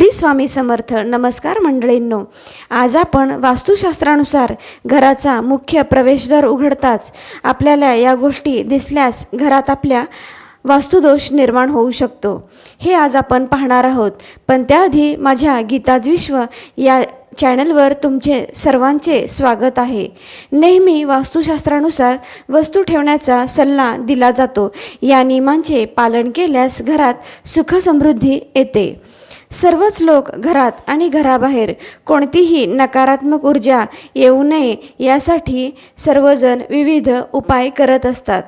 श्री स्वामी समर्थ नमस्कार मंडळींनो. आज आपण वास्तुशास्त्रानुसार घराचा मुख्य प्रवेशद्वार उघडताच आपल्याला या गोष्टी दिसल्यास घरात आपल्या वास्तुदोष निर्माण होऊ शकतो. हे आज आपण पाहणार आहोत. पण त्याआधी माझ्या गीताज विश्व या चॅनलवर तुमचे सर्वांचे स्वागत आहे. नेहमी वास्तुशास्त्रानुसार वस्तू ठेवण्याचा सल्ला दिला जातो. या नियमांचे पालन केल्यास घरात सुखसमृद्धी येते. सर्वच लोक घरात आणि घराबाहेर कोणतीही नकारात्मक ऊर्जा येऊ नये यासाठी सर्वजण विविध उपाय करत असतात.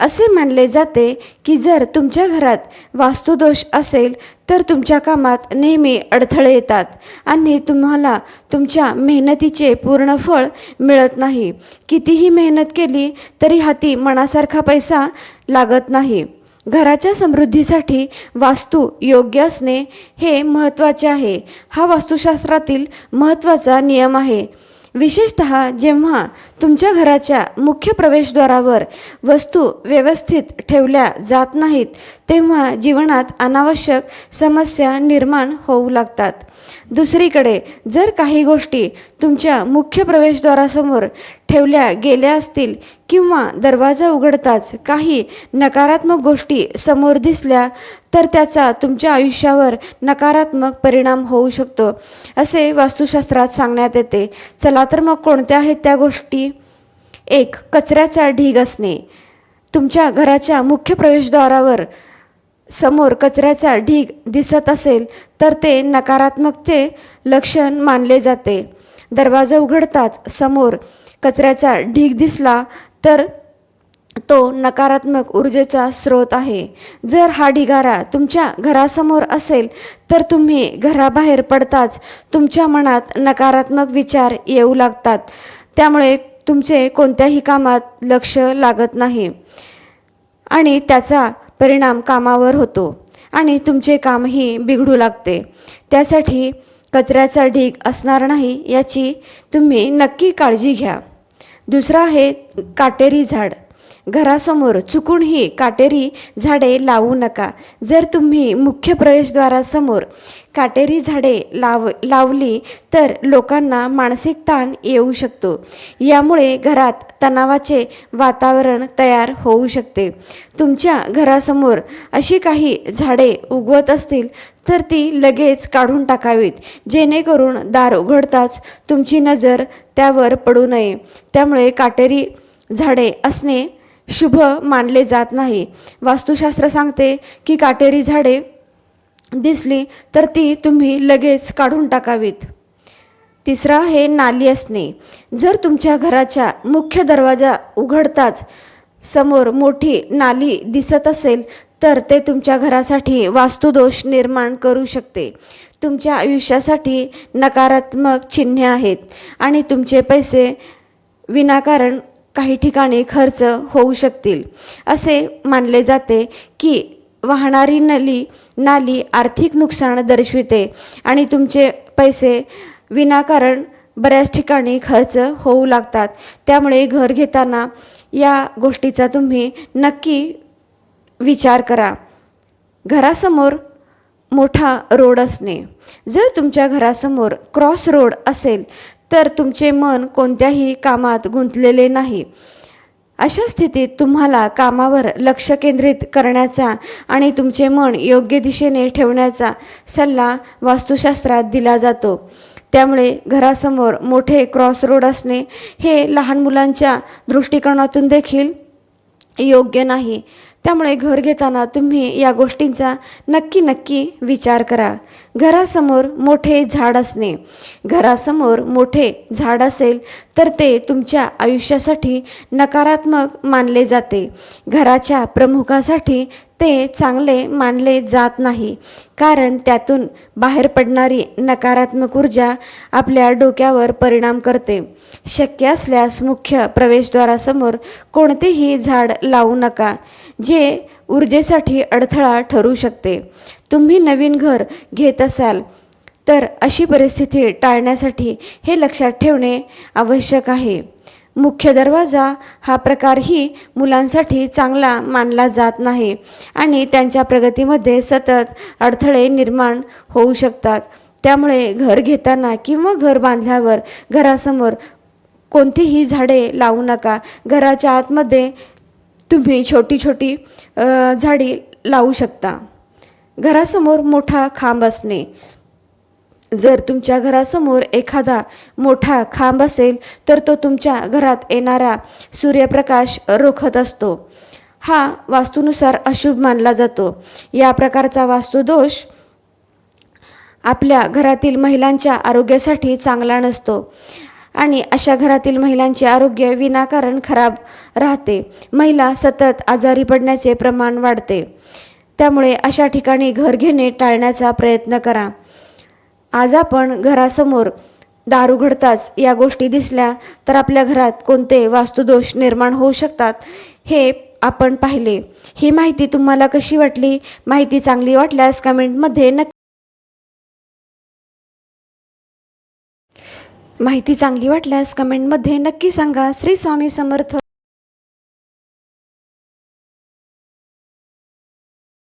असे मानले जाते की जर तुमच्या घरात वास्तुदोष असेल तर तुमच्या कामात नेहमी अडथळे येतात आणि तुम्हाला तुमच्या मेहनतीचे पूर्ण फळ मिळत नाही. कितीही मेहनत केली तरी हाती मनासारखा पैसा लागत नाही. घराच्या समृद्धीसाठी वास्तू योग्य असणे हे महत्त्वाचे आहे. हा वास्तुशास्त्रातील महत्त्वाचा नियम आहे. विशेषत जेव्हा तुमच्या घराच्या मुख्य प्रवेशद्वारावर वस्तू व्यवस्थित ठेवल्या जात नाहीत तेव्हा जीवनात अनावश्यक समस्या निर्माण होऊ लागतात. दुसरीकडे जर काही गोष्टी तुमच्या मुख्य प्रवेशद्वारासमोर ठेवल्या गेल्या असतील किंवा दरवाजा उघडताच काही नकारात्मक गोष्टी समोर दिसल्या तर त्याचा तुमच्या आयुष्यावर नकारात्मक परिणाम होऊ शकतो असे वास्तुशास्त्रात सांगण्यात येते. चला तर मग कोणत्या आहेत त्या गोष्टी? एक कचऱ्याचा ढीग असणे. तुमच्या घराच्या मुख्य प्रवेशद्वारावर समोर कचऱ्याचा ढीग दिसत असेल तर ते नकारात्मकचे लक्षण मानले जाते. दरवाजा उघडताच समोर कचऱ्याचा ढीग दिसला तर तो नकारात्मक ऊर्जेचा स्रोत आहे. जर हा ढिगारा तुमच्या घरासमोर असेल तर तुम्ही घराबाहेर पडताच तुमच्या मनात नकारात्मक विचार येऊ लागतात. त्यामुळे तुमचे कोणत्याही कामात लक्ष लागत नाही आणि त्याचा परिणाम कामावर होतो आणि तुमचे कामही बिघडू लागते. त्यासाठी कचऱ्याचा ढीग असणार नाही याची तुम्ही नक्की काळजी घ्या. दुसरं आहे काटेरी झाड. घरासमोर चुकूनही काटेरी झाडे लावू नका. जर तुम्ही मुख्य प्रवेशद्वारासमोर काटेरी झाडे लाव लावली तर लोकांना मानसिक ताण येऊ शकतो. यामुळे घरात तणावाचे वातावरण तयार होऊ शकते. तुमच्या घरासमोर अशी काही झाडे उगवत असतील तर ती लगेच काढून टाकावीत. जेणेकरून दार उघडताच तुमची नजर त्यावर पडू नये. त्यामुळे काटेरी झाडे असणे शुभ मानले जात नाही. वास्तुशास्त्र सांगते की काटेरी झाडे दिसली तर ती तुम्ही लगेच काढून टाकावीत. तिसरा हे नाली असणे. जर तुमच्या घराच्या मुख्य दरवाजा उघडताच समोर मोठी नाली दिसत असेल तर ते तुमच्या घरासाठी वास्तुदोष निर्माण करू शकते. तुमच्या आयुष्यासाठी नकारात्मक चिन्हे आहेत आणि तुमचे पैसे विनाकारण काही ठिकाणी खर्च होऊ शकतील. असे मानले जाते की वाहणारी नली नाली आर्थिक नुकसान दर्शविते आणि तुमचे पैसे विनाकारण बऱ्याच ठिकाणी खर्च होऊ लागतात. त्यामुळे घर घेताना या गोष्टीचा तुम्ही नक्की विचार करा. घरासमोर मोठा रोड असणे. जर तुमच्या घरासमोर क्रॉस रोड असेल तर तुमचे मन कोणत्याही कामात गुंतलेले नाही. अशा स्थितीत तुम्हाला कामावर लक्ष केंद्रित करण्याचा आणि तुमचे मन योग्य दिशेने ठेवण्याचा सल्ला वास्तुशास्त्रात दिला जातो. त्यामुळे घरासमोर मोठे क्रॉस रोड असणे हे लहान मुलांच्या दृष्टिकोनातून देखील योग्य नाही. त्यामुळे घर घेताना तुम्ही या गोष्टींचा नक्की नक्की विचार करा. घरासमोर मोठे झाड असणे. घरासमोर मोठे झाड असेल तर ते तुमच्या आयुष्यासाठी नकारात्मक मानले जाते. घराच्या प्रमुखासाठी ते चांगले मानले जात नाही. कारण त्यातून बाहेर पडणारी नकारात्मक ऊर्जा आपल्या डोक्यावर परिणाम करते. शक्य असल्यास मुख्य प्रवेशद्वारासमोर कोणतेही झाड लावू नका जे ऊर्जेसाठी अडथळा ठरू शकते. तुम्ही नवीन घर घेत असाल तर अशी परिस्थिती टाळण्यासाठी हे लक्षात ठेवणे आवश्यक आहे. मुख्य दरवाजा हा प्रकारही मुलांसाठी चांगला मानला जात नाही आणि त्यांच्या प्रगतीमध्ये सतत अडथळे निर्माण होऊ शकतात. त्यामुळे घर घेताना किंवा घर बांधल्यावर घरासमोर कोणतीही झाडे लावू नका. घराच्या आतमध्ये तुम्ही छोटी छोटी झाडी लावू शकता. घरासमोर मोठा खांब असणे. जर तुमच्या घरासमोर एखादा मोठा खांब असेल तर तो तुमच्या घरात येणारा सूर्यप्रकाश रोखत असतो. हा वास्तूनुसार अशुभ मानला जातो. या प्रकारचा वास्तुदोष आपल्या घरातील महिलांच्या आरोग्यासाठी चांगला नसतो आणि अशा घरातील महिलांचे आरोग्य विनाकारण खराब राहते. महिला सतत आजारी पडण्याचे प्रमाण वाढते. त्यामुळे अशा ठिकाणी घर घेणे टाळण्याचा प्रयत्न करा. आज आपण घरासमोर दार उघडताच या गोष्टी दिसल्या तर आपल्या घरात कोणते वास्तुदोष निर्माण होऊ शकतात हे आपण पाहिले. ही माहिती तुम्हाला कशी वाटली? माहिती चांगली वाटल्यास कमेंटमध्ये नक्की माहिती चांगली वाटल्यास कमेंटमध्ये नक्की सांगा. श्री स्वामी समर्थ